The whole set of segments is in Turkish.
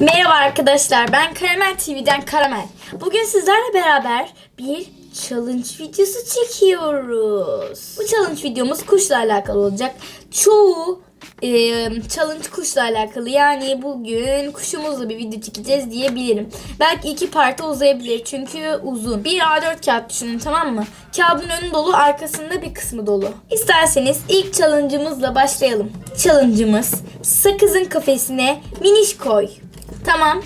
Merhaba arkadaşlar ben Karamel TV'den Karamel. Bugün sizlerle beraber bir challenge videosu çekiyoruz. Bu challenge videomuz kuşla alakalı olacak. Çoğu e, challenge kuşla alakalı yani bugün kuşumuzla bir video çekeceğiz diyebilirim. Belki iki parti uzayabilir çünkü uzun. Bir A4 kağıt düşünün tamam mı? Kağıdın önü dolu arkasında bir kısmı dolu. İsterseniz ilk challenge'ımızla başlayalım. Challenge'ımız sakızın kafesine miniş koy. Tamam.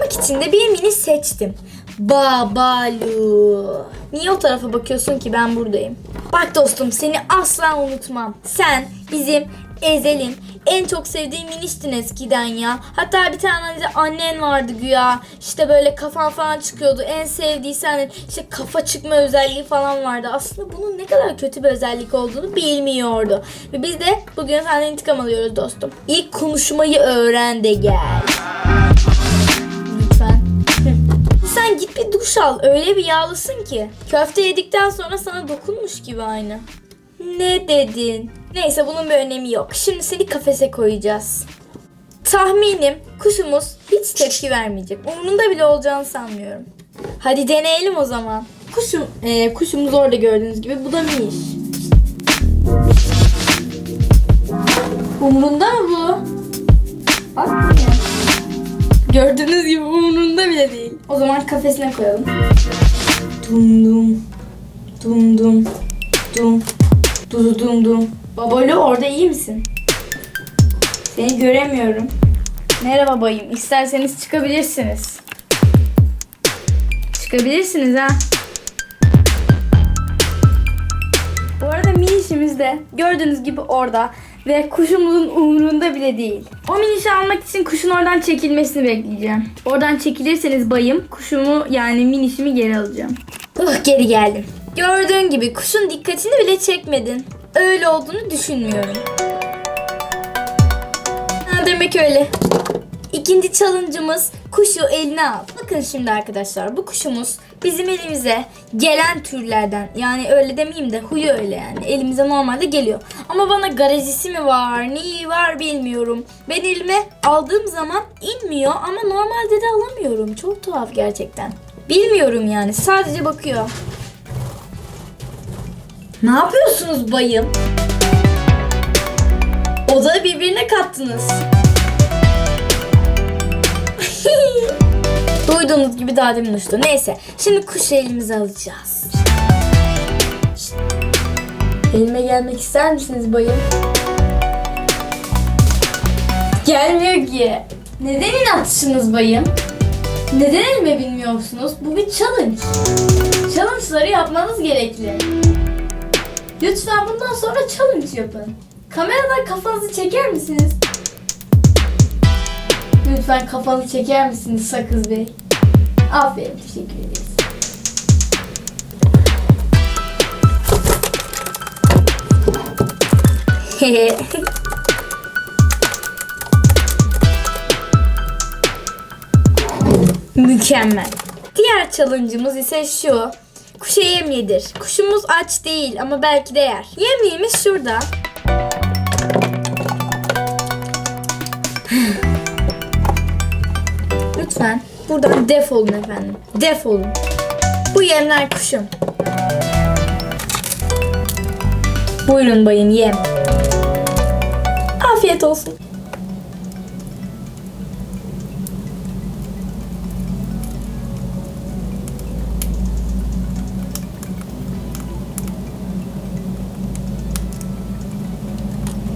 Bak içinde bir mini seçtim. Babalu. Niye o tarafa bakıyorsun ki ben buradayım. Bak dostum seni asla unutmam. Sen bizim Ezel'in en çok sevdiği miniştin eskiden ya. Hatta bir tane de annen vardı güya. İşte böyle kafan falan çıkıyordu. En sevdiği senin işte kafa çıkma özelliği falan vardı. Aslında bunun ne kadar kötü bir özellik olduğunu bilmiyordu. Ve biz de bugün senden intikam alıyoruz dostum. İlk konuşmayı öğren de gel. Sen git bir duş al. Öyle bir yağlısın ki. Köfte yedikten sonra sana dokunmuş gibi aynı. Ne dedin? Neyse bunun bir önemi yok. Şimdi seni kafese koyacağız. Tahminim kuşumuz hiç tepki vermeyecek. Umurunda bile olacağını sanmıyorum. Hadi deneyelim o zaman. Kuşum, e, kuşumuz orada gördüğünüz gibi. Bu da Miş. Umurunda mı bu? Bak. Gördüğünüz gibi umurunda bile değil. O zaman kafesine koyalım. Dum dum. Dum dum. Dum. Dudu dum dum. Babalo orada iyi misin? Seni göremiyorum. Merhaba bayım. İsterseniz çıkabilirsiniz. Çıkabilirsiniz ha. Arada minişimiz de gördüğünüz gibi orada ve kuşumuzun umurunda bile değil. O minişi almak için kuşun oradan çekilmesini bekleyeceğim. Oradan çekilirseniz bayım kuşumu yani minişimi geri alacağım. Uh, geri geldim. Gördüğün gibi kuşun dikkatini bile çekmedin. Öyle olduğunu düşünmüyorum. Ha, demek öyle. İkinci challenge'ımız kuşu eline al. Bakın şimdi arkadaşlar bu kuşumuz bizim elimize gelen türlerden. Yani öyle demeyeyim de huyu öyle yani. Elimize normalde geliyor. Ama bana garajisi mi var, neyi var bilmiyorum. Ben elime aldığım zaman inmiyor ama normalde de alamıyorum. Çok tuhaf gerçekten. Bilmiyorum yani sadece bakıyor. Ne yapıyorsunuz bayım? Odağı birbirine kattınız. Duyduğunuz gibi daha demin uçtu. Neyse. Şimdi kuşu elimize alacağız. Elime gelmek ister misiniz bayım? Gelmiyor ki. Neden inatçısınız bayım? Neden elime bilmiyorsunuz? Bu bir challenge. Challenge'ları yapmanız gerekli. Lütfen bundan sonra challenge yapın. Kameradan kafanızı çeker misiniz? Lütfen kafanı çeker misiniz Sakız Bey? Aferin, teşekkür ederiz. Mükemmel. Diğer challenge'ımız ise şu. Kuşa yem yedir. Kuşumuz aç değil ama belki de yer. Yemliğimiz şurada. Lütfen buradan defolun efendim. Defolun. Bu yemler kuşum. Buyurun bayım yem. Afiyet olsun.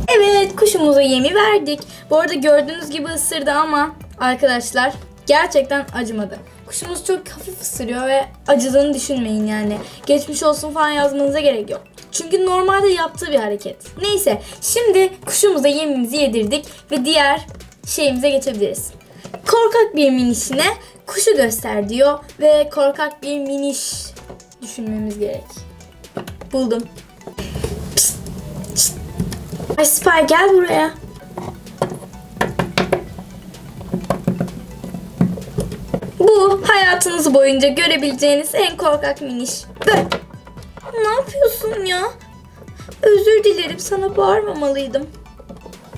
Evet kuşumuza yemi verdik. Bu arada gördüğünüz gibi ısırdı ama arkadaşlar gerçekten acımadı. Kuşumuz çok hafif ısırıyor ve acıdığını düşünmeyin yani. Geçmiş olsun falan yazmanıza gerek yok. Çünkü normalde yaptığı bir hareket. Neyse şimdi kuşumuza yemimizi yedirdik ve diğer şeyimize geçebiliriz. Korkak bir minişine kuşu göster diyor ve korkak bir miniş düşünmemiz gerek. Buldum. Ay Spy gel buraya. Hayatınız boyunca görebileceğiniz en korkak miniş. Böyle. Ne yapıyorsun ya? Özür dilerim sana bağırmamalıydım.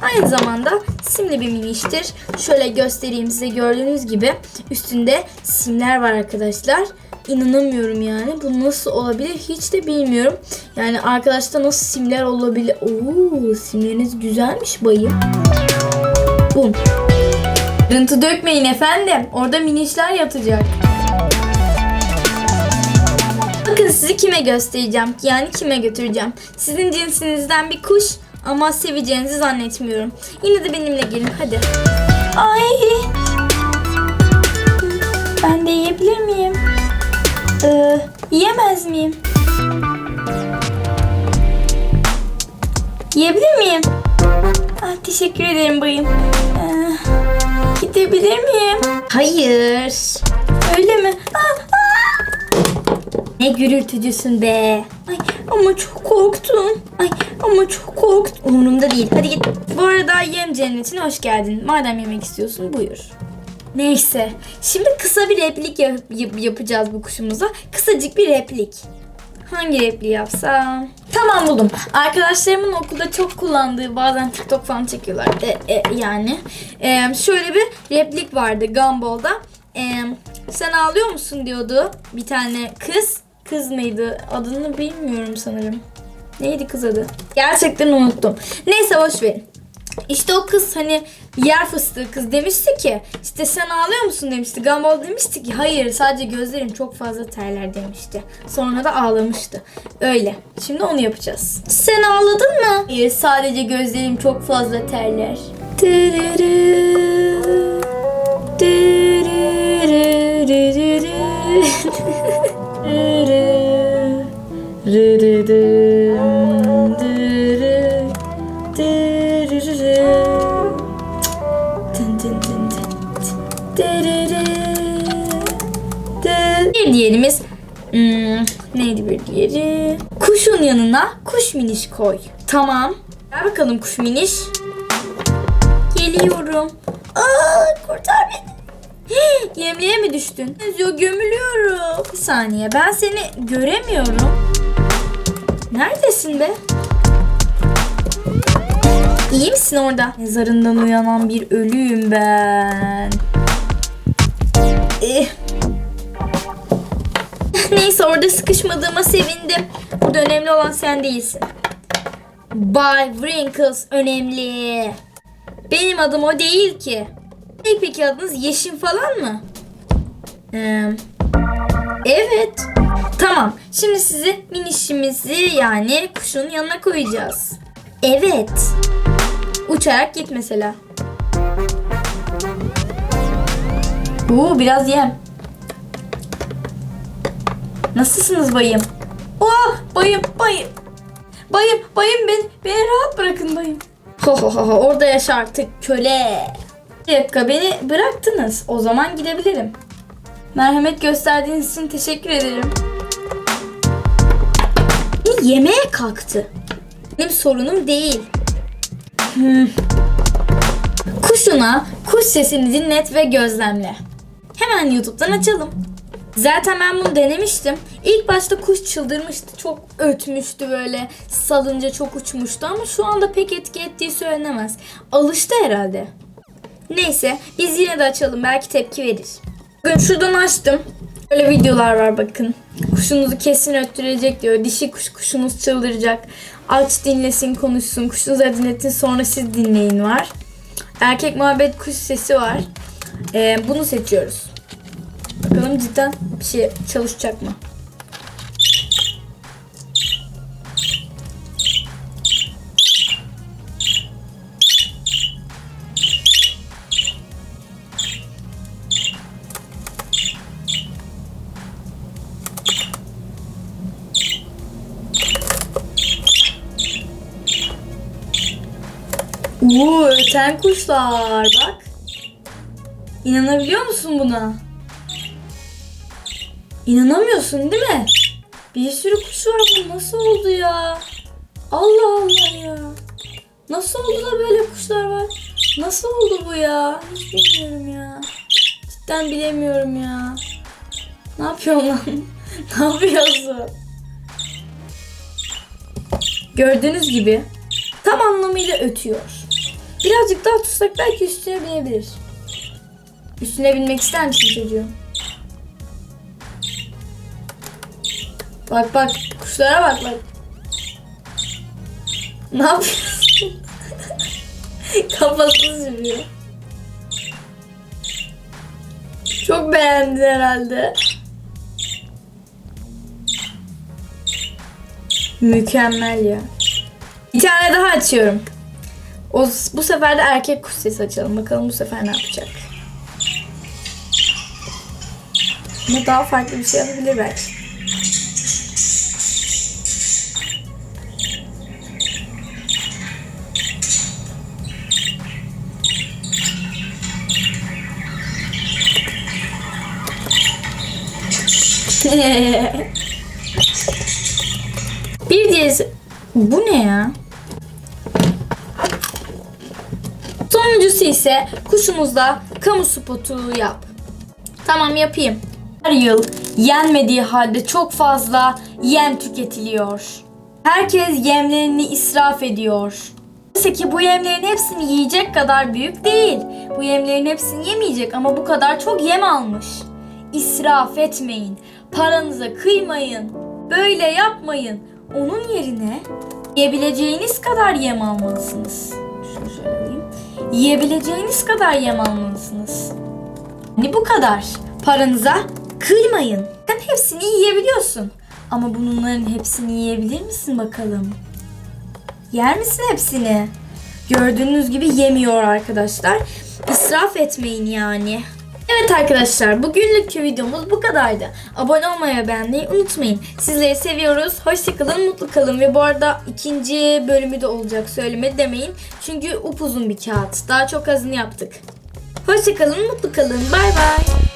Aynı zamanda simli bir miniştir. Şöyle göstereyim size gördüğünüz gibi üstünde simler var arkadaşlar. İnanamıyorum yani. Bu nasıl olabilir hiç de bilmiyorum. Yani arkadaşta nasıl simler olabilir? Oo, simleriniz güzelmiş bayım. Bum. Rıntı dökmeyin efendim. Orada minişler yatacak. Bakın sizi kime göstereceğim. Yani kime götüreceğim. Sizin cinsinizden bir kuş ama seveceğinizi zannetmiyorum. Yine de benimle gelin hadi. Ay. Ben de yiyebilir miyim? Ee, yiyemez miyim? Yiyebilir miyim? Ah, teşekkür ederim bayım. Ee, gidebilir miyim? Hayır. Öyle mi? Ah. Ne gürültücüsün be. Ay ama çok korktum. Ay ama çok korktum. Umurumda değil. Hadi git. Bu arada yem cennetine hoş geldin. Madem yemek istiyorsun buyur. Neyse. Şimdi kısa bir replik yap- yap- yapacağız bu kuşumuza. Kısacık bir replik. Hangi repliği yapsam? Tamam buldum. Arkadaşlarımın okulda çok kullandığı bazen TikTok falan çekiyorlar. E, e, yani. E, şöyle bir replik vardı Gumball'da. E, sen ağlıyor musun diyordu bir tane kız. Kız mıydı? Adını bilmiyorum sanırım. Neydi kız adı? Gerçekten unuttum. Neyse boş verin. İşte o kız hani yer fıstığı kız demişti ki işte sen ağlıyor musun demişti. Gumball demişti ki hayır sadece gözlerim çok fazla terler demişti. Sonra da ağlamıştı. Öyle. Şimdi onu yapacağız. Sen ağladın mı? Hayır sadece gözlerim çok fazla terler. Tırırı, tırırırırırı, rırı, Bir diğerimiz hmm, neydi bir diğeri? Kuşun yanına kuş miniş koy. Tamam. Gel bakalım kuş miniş. Geliyorum. Aa, kurtar beni. Yemliğe mi düştün? Yo gömülüyorum. Bir saniye ben seni göremiyorum. Neredesin be? İyi misin orada? Mezarından uyanan bir ölüyüm ben. Eh. Neyse orada sıkışmadığıma sevindim. Burada önemli olan sen değilsin. Bay Wrinkles önemli. Benim adım o değil ki. Ne peki adınız Yeşim falan mı? Ee, evet. Tamam. Şimdi sizi minişimizi yani kuşun yanına koyacağız. Evet. Uçarak git mesela. Oo biraz yem. Nasılsınız bayım? Oh bayım bayım. Bayım bayım beni, beni rahat bırakın bayım. Ho ho ho orada yaşa artık köle. Bir dakika beni bıraktınız. O zaman gidebilirim. Merhamet gösterdiğiniz için teşekkür ederim. Beni yemeye kalktı. Benim sorunum değil. Hmm. Kuşuna kuş sesini dinlet ve gözlemle. Hemen YouTube'dan açalım. Zaten ben bunu denemiştim. İlk başta kuş çıldırmıştı. Çok ötmüştü böyle. Salınca çok uçmuştu ama şu anda pek etki ettiği söylenemez. Alıştı herhalde. Neyse biz yine de açalım. Belki tepki verir. Bugün şuradan açtım. Böyle videolar var bakın. Kuşunuzu kesin öttürecek diyor. Dişi kuş kuşunuz çıldıracak. Aç dinlesin konuşsun. Kuşunuza dinletin sonra siz dinleyin var. Erkek muhabbet kuş sesi var. Ee, bunu seçiyoruz. Bakalım cidden bir şey çalışacak mı? Uuu öten kuşlar bak. İnanabiliyor musun buna? İnanamıyorsun değil mi? Bir sürü kuş var bu nasıl oldu ya? Allah Allah ya. Nasıl oldu da böyle kuşlar var? Nasıl oldu bu ya? Hiç bilmiyorum ya. Cidden bilemiyorum ya. Ne yapıyorsun lan? ne yapıyorsun? Gördüğünüz gibi tam anlamıyla ötüyor. Birazcık daha tutsak belki üstüne binebilir. Üstüne binmek ister misin çocuğum? Bak bak kuşlara bak bak. Ne yapıyorsun? Kafasını sürüyor. Çok beğendi herhalde. Mükemmel ya. Bir tane daha açıyorum. O, bu sefer de erkek kuş sesi açalım. Bakalım bu sefer ne yapacak. Ama daha farklı bir şey yapabilir belki. bir diğeri... Bu ne ya? Sonuncusu ise kuşumuzda kamu spotu yap. Tamam yapayım. Her yıl yenmediği halde çok fazla yem tüketiliyor. Herkes yemlerini israf ediyor. Oysa ki bu yemlerin hepsini yiyecek kadar büyük değil. Bu yemlerin hepsini yemeyecek ama bu kadar çok yem almış. İsraf etmeyin. Paranıza kıymayın. Böyle yapmayın. Onun yerine yiyebileceğiniz kadar yem almalısınız. Yiyebileceğiniz kadar yem almalısınız. Hani bu kadar. Paranıza kıymayın. Sen hepsini yiyebiliyorsun. Ama bunların hepsini yiyebilir misin bakalım? Yer misin hepsini? Gördüğünüz gibi yemiyor arkadaşlar. İsraf etmeyin yani. Evet arkadaşlar bugünlükü videomuz bu kadardı. Abone olmayı ve beğenmeyi unutmayın. Sizleri seviyoruz. Hoşçakalın, mutlu kalın. Ve bu arada ikinci bölümü de olacak söylemedi demeyin. Çünkü upuzun bir kağıt. Daha çok azını yaptık. Hoşçakalın, mutlu kalın. Bay bay.